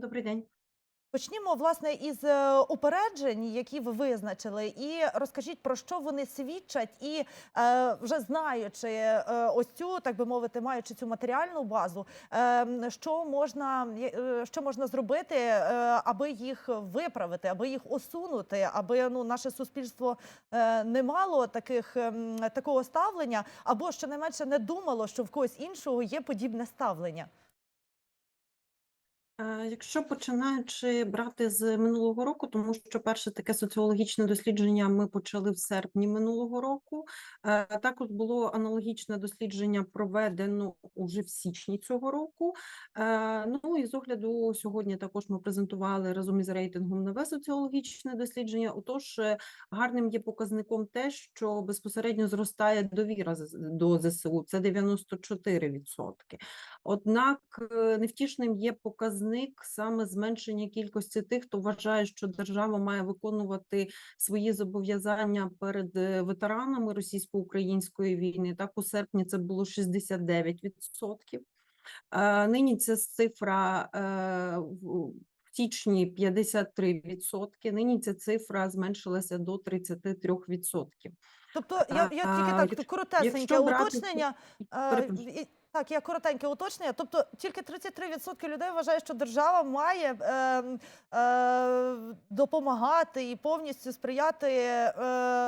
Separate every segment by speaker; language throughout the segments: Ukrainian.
Speaker 1: Добрий день.
Speaker 2: Почнімо власне із е, упереджень, які ви визначили, і розкажіть про що вони свідчать, і е, вже знаючи е, ось цю, так би мовити, маючи цю матеріальну базу, е, що можна е, що можна зробити, е, аби їх виправити, аби їх усунути, аби ну наше суспільство е, не мало таких ем, такого ставлення, або щонайменше не думало, що в когось іншого є подібне ставлення.
Speaker 1: Е, Якщо починаючи брати з минулого року, тому що перше таке соціологічне дослідження ми почали в серпні минулого року. Е, Також було аналогічне дослідження проведено уже в січні цього року. Е, Ну і з огляду сьогодні також ми презентували разом із рейтингом нове соціологічне дослідження. Отож, гарним є показником те, що безпосередньо зростає довіра до ЗСУ. Це 94%. Однак невтішним є показник саме зменшення кількості тих, хто вважає, що держава має виконувати свої зобов'язання перед е, ветеранами російсько-української війни. Так, у серпні це було 69%. Е, Нині ця цифра е, в січні 53%, нині ця цифра зменшилася до 33%.
Speaker 2: Тобто я, я тільки так коротесеньке
Speaker 1: якщо брати
Speaker 2: е, Так, я коротеньке уточнення. Тобто тільки 33% людей вважає, що держава має е, е, допомагати і повністю сприяти е,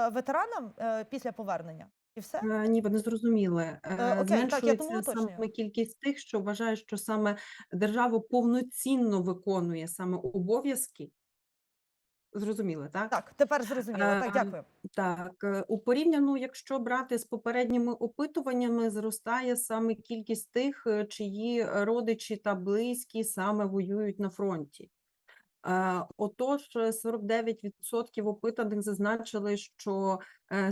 Speaker 2: ветеранам е, після повернення. І все?
Speaker 1: Е, Ні, ви не зрозуміли. Е,
Speaker 2: окей, так, я
Speaker 1: Зменшується саме кількість тих, що вважають, що саме держава повноцінно виконує саме обов'язки. Зрозуміли, так?
Speaker 2: Так, тепер зрозуміло. Так,
Speaker 1: Е,
Speaker 2: дякую.
Speaker 1: Так, е, у порівняно, якщо брати з попередніми опитуваннями, зростає саме кількість тих, е, чиї родичі та близькі саме воюють на фронті. Е, Отож, е, 49% опитаних зазначили, що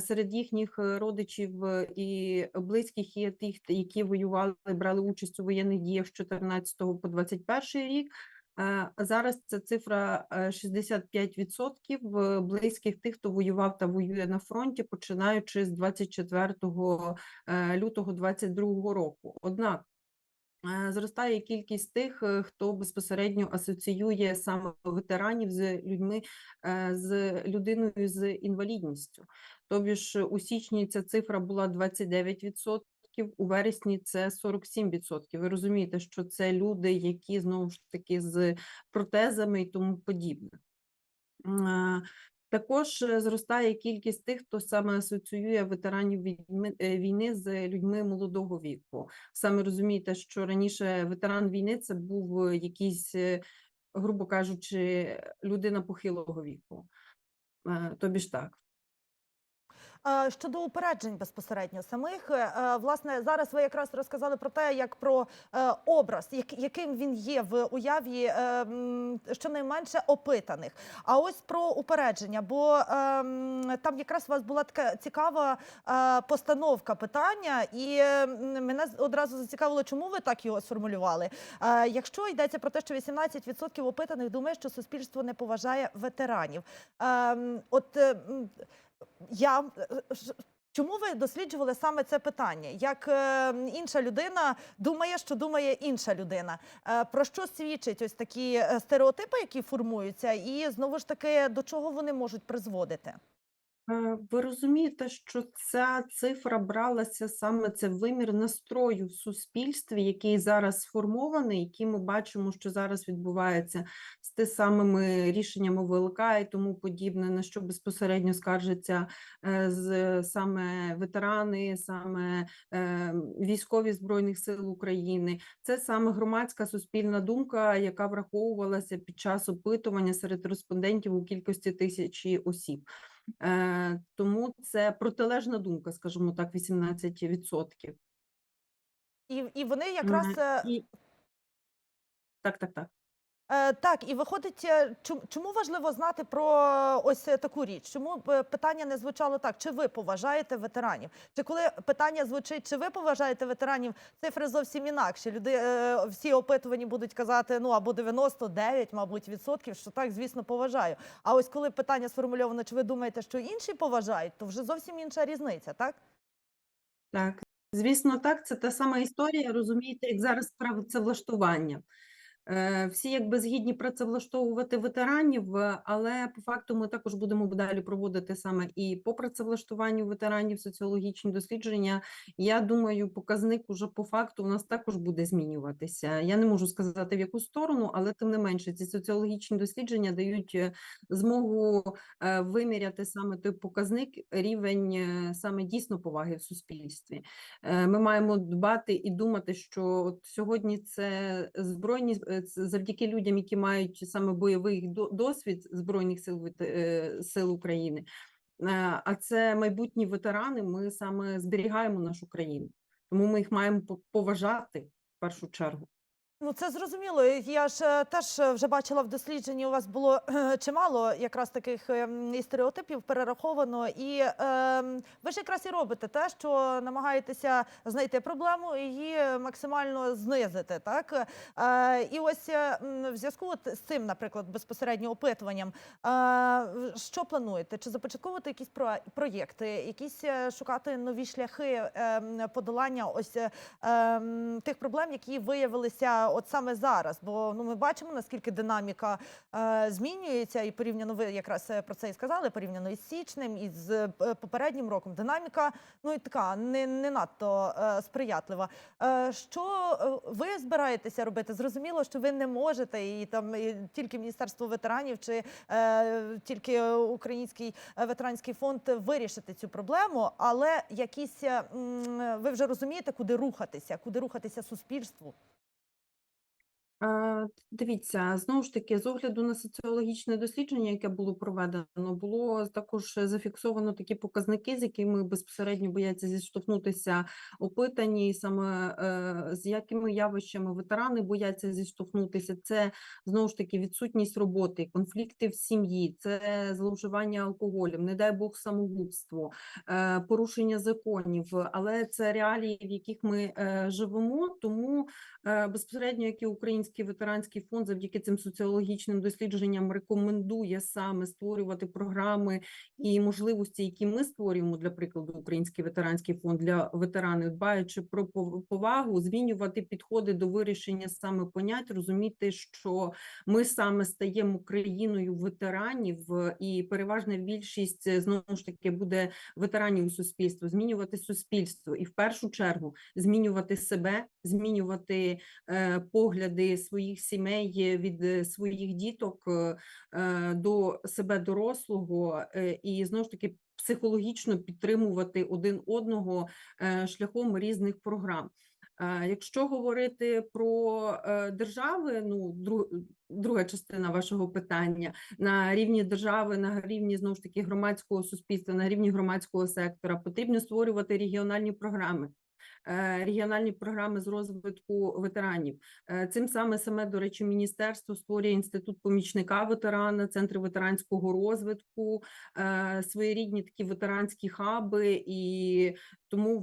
Speaker 1: серед їхніх родичів і близьких є тих, які воювали, брали участь у воєнних діях з 14 по 21 рік. Е, Зараз ця цифра е, 65% е, близьких тих, хто воював та воює на фронті, починаючи з 24 е, лютого 22 року. Однак Е, Зростає кількість тих, е, хто безпосередньо асоціює саме ветеранів з людьми, е, з людиною з інвалідністю. Тобі ж у січні ця цифра була 29%, у вересні це 47%. Ви розумієте, що це люди, які знову ж таки з протезами і тому подібне. Також е, зростає кількість тих, хто саме асоціює ветеранів війни, е, з людьми молодого віку. Саме розумієте, що раніше ветеран війни це був якийсь, е, грубо кажучи, людина похилого віку. Тобі ж так.
Speaker 2: Щодо упереджень безпосередньо самих, е, е, власне, зараз ви якраз розказали про те, як про е, образ, яким він є в уяві щонайменше опитаних. А ось про упередження, бо там якраз у вас була така цікава постановка питання, і мене одразу зацікавило, чому ви так його сформулювали. Якщо йдеться про те, що 18% опитаних думає, що суспільство не поважає ветеранів. Е, От е, м, я е, ж- чому ви досліджували саме це питання? Як е, інша людина думає, що думає інша людина? Е, про що свідчать ось такі е, стереотипи, які формуються, і знову ж таки до чого вони можуть призводити?
Speaker 1: Е, Ви розумієте, що ця цифра бралася саме це вимір настрою в суспільстві, який зараз сформований, який ми бачимо, що зараз відбувається з тими самими рішеннями ВЛК і тому подібне, на що безпосередньо скаржаться е, з саме ветерани, саме е, військові збройних сил України. Це саме громадська суспільна думка, яка враховувалася під час опитування серед респондентів у кількості тисячі осіб. Е, тому це протилежна думка, скажімо так, 18%.
Speaker 2: І, і вони якраз е,
Speaker 1: І... Так, так, так.
Speaker 2: Е, Так, і виходить, е, чому, важливо знати про е, ось таку річ? Чому питання не звучало так? Чи ви поважаєте ветеранів? Чи коли питання звучить, чи ви поважаєте ветеранів, цифри зовсім інакші. Люди всі опитувані будуть казати, ну або 99, мабуть, відсотків, що так, звісно, поважаю. А ось коли питання сформульовано, чи ви думаєте, що інші поважають, то вже зовсім інша різниця, так?
Speaker 1: Так, звісно, так, це та сама історія, розумієте, як зараз працевлаштування. Е, Всі якби згідні працевлаштовувати ветеранів, е, але по факту ми також будемо далі проводити саме і по працевлаштуванню ветеранів соціологічні дослідження. Я думаю, показник уже по факту у нас також буде змінюватися. Я не можу сказати в яку сторону, але тим не менше ці соціологічні дослідження дають е, змогу е, виміряти саме той показник, рівень е, саме дійсно поваги в суспільстві. Е, Ми маємо дбати і думати, що от сьогодні це збройні е, завдяки людям, які мають саме бойовий досвід збройних сил е, сил України. Е, А це майбутні ветерани. Ми саме зберігаємо нашу країну, тому ми їх маємо поважати в першу чергу.
Speaker 2: Ну, це зрозуміло. Я ж е, теж е, вже бачила в дослідженні. У вас було е, чимало якраз таких і стереотипів перераховано. І ем, ви ж якраз і робите те, що намагаєтеся знайти проблему і її максимально знизити. Так е, і ось е, в зв'язку з цим, наприклад, безпосередньо опитуванням, е, що плануєте? Чи започатковувати якісь про- проєкти, якісь е, шукати нові шляхи ем, подолання ось е, ем, тих проблем, які виявилися от саме зараз. Бо ну ми бачимо наскільки динаміка е, змінюється, і порівняно ви якраз е, про це і сказали. Порівняно із січнем і з е, попереднім роком. Динаміка ну і така не, не надто е, сприятлива. Е, що е, ви збираєтеся робити? Зрозуміло, що ви не можете, і там і тільки Міністерство ветеранів чи е, тільки Український ветеранський фонд вирішити цю проблему, але якісь ви вже розумієте, куди рухатися, куди рухатися суспільству.
Speaker 1: Uh, Дивіться, знову ж таки, з огляду на соціологічне дослідження, яке було проведено, було також зафіксовано такі показники, з якими безпосередньо бояться зіштовхнутися опитані, саме е, з якими явищами ветерани бояться зіштовхнутися. Це знову ж таки відсутність роботи, конфлікти в сім'ї, це зловживання алкоголем, не дай Бог самогубство, е, порушення законів. Але це реалії, в яких ми е, живемо, тому Е, Безпосередньо, як і Український ветеранський фонд, завдяки цим соціологічним дослідженням рекомендує саме створювати програми і можливості, які ми створюємо, для прикладу, Український ветеранський фонд для ветеранів, дбаючи про повагу, змінювати підходи до вирішення саме понять, розуміти, що ми саме стаємо країною ветеранів, і переважна більшість е, знову ж таки буде ветеранів у суспільстві, змінювати суспільство і в першу чергу змінювати себе, змінювати е, погляди своїх сімей е, від е, своїх діток е, до себе дорослого, і знову ж таки психологічно підтримувати один одного шляхом різних програм. Якщо говорити про держави, ну дру- друга частина вашого питання на рівні держави, на рівні знову ж таки громадського суспільства, на рівні громадського сектора потрібно створювати регіональні програми. Е, Регіональні програми з розвитку ветеранів. Е, Цим саме саме, до речі, міністерство створює інститут помічника ветерана, центри ветеранського розвитку, е, своєрідні такі ветеранські хаби, і тому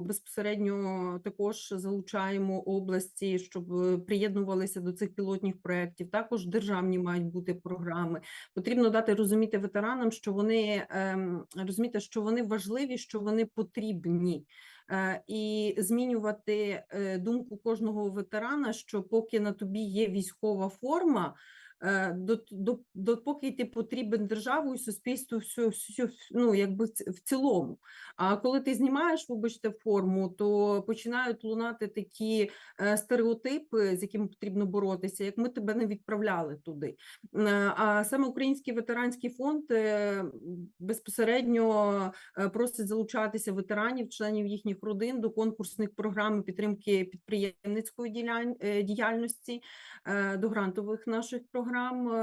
Speaker 1: безпосередньо також залучаємо області, щоб приєднувалися до цих пілотних проєктів. Також державні мають бути програми. Потрібно дати розуміти ветеранам, що вони ем, розуміти, що вони важливі, що вони потрібні. Е, І змінювати е, думку кожного ветерана, що поки на тобі є військова форма, допоки ти потрібен державу і суспільству все, все, ну, якби в цілому. А коли ти знімаєш, вибачте, форму, то починають лунати такі е, стереотипи, з якими потрібно боротися, як ми тебе не відправляли туди. Е, А саме Український ветеранський фонд е, безпосередньо е, просить залучатися ветеранів, членів їхніх родин до конкурсних програм підтримки підприємницької е, діяльності, е, до грантових наших програм.